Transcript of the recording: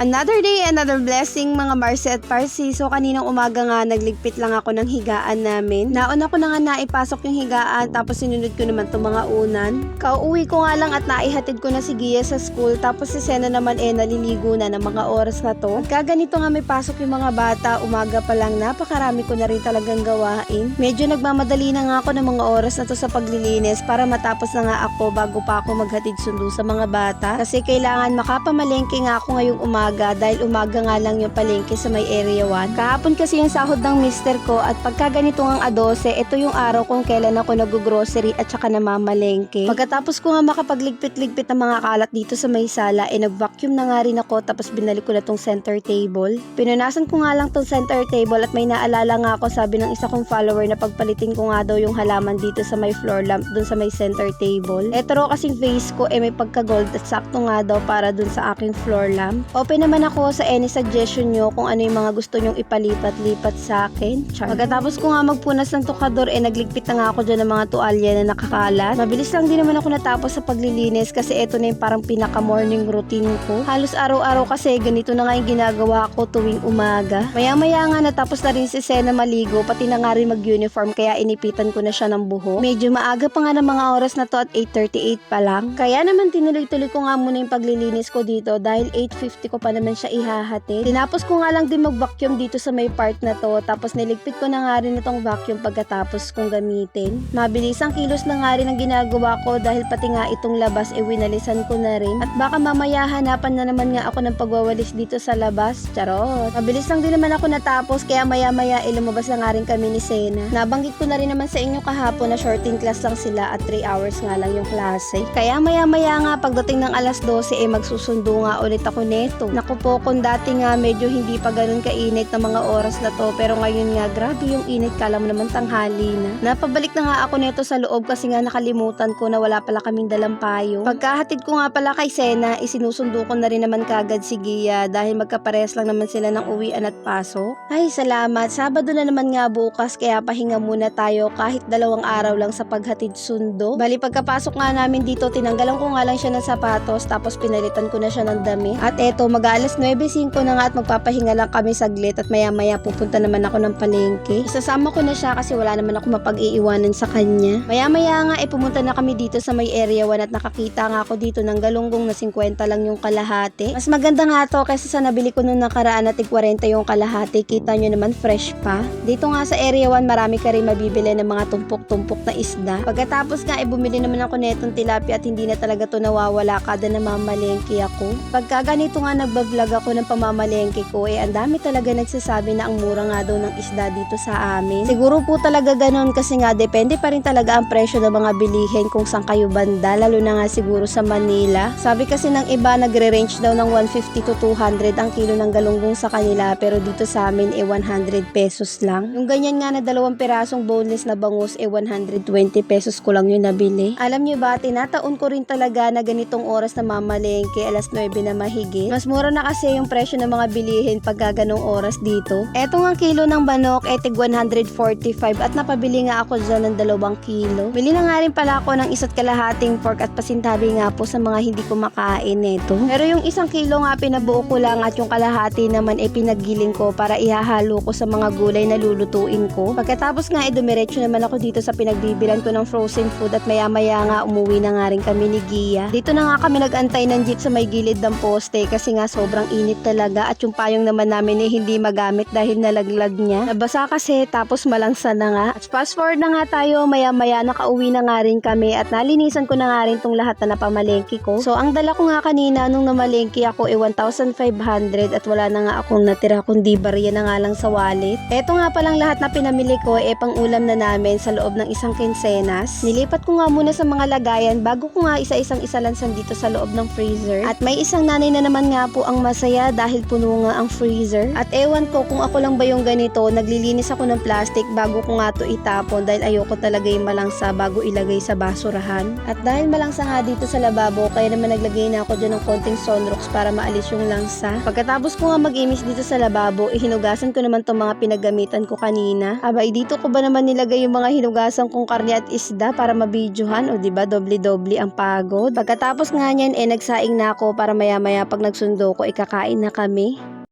Another day, another blessing mga Marcy at Parsi. So kaninang umaga nga nagligpit lang ako ng higaan namin. Nauna ko na nga naipasok yung higaan tapos sinunod ko naman itong mga unan. Kauuwi ko nga lang at naihatid ko na si Gia sa school tapos si Sena naman eh naliligo na ng mga oras na to. Kaganito nga may pasok yung mga bata, umaga pa lang napakarami ko na rin talagang gawain. Medyo nagmamadali na nga ako ng mga oras na to sa paglilinis para matapos na nga ako bago pa ako maghatid sundo sa mga bata. Kasi kailangan makapamalengke nga ako ngayong umaga dahil umaga nga lang yung palengke sa may area 1. Kahapon kasi yung sahod ng mister ko at pagka ganito ang A12, ito yung araw kung kailan ako nag-grocery at saka namamalengke. Pagkatapos ko nga makapagligpit-ligpit ng mga kalat dito sa may sala, eh nag-vacuum na nga rin ako tapos binalik ko na tong center table. Pinunasan ko nga lang tong center table at may naalala nga ako sabi ng isa kong follower na pagpalitin ko nga daw yung halaman dito sa may floor lamp dun sa may center table. Eto raw kasing face ko eh may pagka-gold at sakto nga daw para dun sa aking floor lamp. Open naman ako sa any suggestion nyo kung ano yung mga gusto nyong ipalipat-lipat sa akin. Char. Pagkatapos ko nga magpunas ng tukador, eh nagligpit na nga ako dyan ng mga tuwalya na nakakalat. Mabilis lang din naman ako natapos sa paglilinis kasi eto na yung parang pinaka-morning routine ko. Halos araw-araw kasi ganito na nga yung ginagawa ko tuwing umaga. Maya-maya nga natapos na rin si Sena maligo, pati na nga rin mag-uniform kaya inipitan ko na siya ng buho. Medyo maaga pa nga ng mga oras na to at 8.38 pa lang. Kaya naman tinuloy-tuloy ko nga muna yung paglilinis ko dito dahil 8.50 ko pa naman siya ihahati. Tinapos ko nga lang din mag-vacuum dito sa may part na to tapos niligpit ko na nga rin itong vacuum pagkatapos kong gamitin. Mabilis ang kilos na nga rin ang ginagawa ko dahil pati nga itong labas e winalisan ko na rin. At baka mamaya hanapan na naman nga ako ng pagwawalis dito sa labas. Charot. Mabilis lang din naman ako natapos kaya maya-maya eh, lumabas na nga rin kami ni Sena. Nabanggit ko na rin naman sa inyo kahapon na shorting class lang sila at 3 hours nga lang yung klase. Kaya maya-maya nga pagdating ng alas 12 eh magsusundo nga ulit ako neto. Naku po kung dati nga medyo hindi pa ganun kainit na mga oras na to pero ngayon nga grabe yung init kala mo naman tanghali na. Napabalik na nga ako neto sa loob kasi nga nakalimutan ko na wala pala kaming dalang payo. Pagkahatid ko nga pala kay Sena, isinusundo ko na rin naman kagad si Gia dahil magkaparehas lang naman sila ng uwian at pasok. Ay salamat, Sabado na naman nga bukas kaya pahinga muna tayo kahit dalawang araw lang sa paghatid sundo. Bali pagkapasok nga namin dito, tinanggalan ko nga lang siya ng sapatos tapos pinalitan ko na siya ng dami. At eto, mag-aalas 9.05 na nga at magpapahinga lang kami saglit at maya maya pupunta naman ako ng palengke. Isasama ko na siya kasi wala naman ako mapag-iiwanan sa kanya. Maya maya nga eh pumunta na kami dito sa may area 1 at nakakita nga ako dito ng galunggong na 50 lang yung kalahati. Mas maganda nga to kaysa sa nabili ko nung nakaraan at 40 yung kalahati. Kita nyo naman fresh pa. Dito nga sa area 1 marami ka rin mabibili ng mga tumpok-tumpok na isda. Pagkatapos nga eh bumili naman ako netong tilapia at hindi na talaga to nawawala kada namamalengke ako. Pagka ganito nga nagbablog ako ng pamamalengke ko eh ang dami talaga nagsasabi na ang mura nga daw ng isda dito sa amin. Siguro po talaga ganun kasi nga depende pa rin talaga ang presyo ng mga bilihin kung saan kayo banda lalo na nga siguro sa Manila. Sabi kasi ng iba nagre-range daw ng 150 to 200 ang kilo ng galunggong sa kanila pero dito sa amin eh 100 pesos lang. Yung ganyan nga na dalawang pirasong boneless na bangus eh 120 pesos ko lang yun nabili. Alam nyo ba, tinataon ko rin talaga na ganitong oras na mamalengke alas 9 na mahigit. Mas mura na kasi yung presyo ng mga bilihin pagka ganong oras dito. Eto nga kilo ng manok eh tig 145 at napabili nga ako dyan ng dalawang kilo. Bili na nga rin pala ako ng isa't kalahating pork at pasintabi nga po sa mga hindi kumakain neto. Pero yung isang kilo nga pinabuo ko lang at yung kalahati naman eh pinagiling ko para ihahalo ko sa mga gulay na lulutuin ko. Pagkatapos nga eh dumiretso naman ako dito sa pinagbibilan ko ng frozen food at maya maya nga umuwi na nga rin kami ni Gia. Dito na nga kami nagantay ng jeep sa may gilid ng poste kasi nga sobrang init talaga at yung payong naman namin eh hindi magamit dahil nalaglag niya. Nabasa kasi tapos malangsa na nga. At fast forward na nga tayo maya maya nakauwi na nga rin kami at nalinisan ko na nga rin tong lahat na napamalengke ko. So ang dala ko nga kanina nung namalengke ako eh 1,500 at wala na nga akong natira kundi barya na nga lang sa wallet. Eto nga palang lahat na pinamili ko eh pang ulam na namin sa loob ng isang kinsenas. Nilipat ko nga muna sa mga lagayan bago ko nga isa-isang isalansan dito sa loob ng freezer. At may isang nanay na naman nga po ang masaya dahil puno nga ang freezer. At ewan ko kung ako lang ba yung ganito, naglilinis ako ng plastic bago ko nga to itapon dahil ayoko talaga yung malangsa bago ilagay sa basurahan. At dahil malangsa nga dito sa lababo, kaya naman naglagay na ako dyan ng konting sunrocks para maalis yung langsa. Pagkatapos ko nga mag-imis dito sa lababo, ihinugasan ko naman tong mga pinagamitan ko kanina. Abay, dito ko ba naman nilagay yung mga hinugasan kong karne at isda para mabidyohan o di ba doble-doble ang pagod. Pagkatapos nga niyan, eh nagsaing na ako para maya-maya pag nagsundo ko ikakain na kami.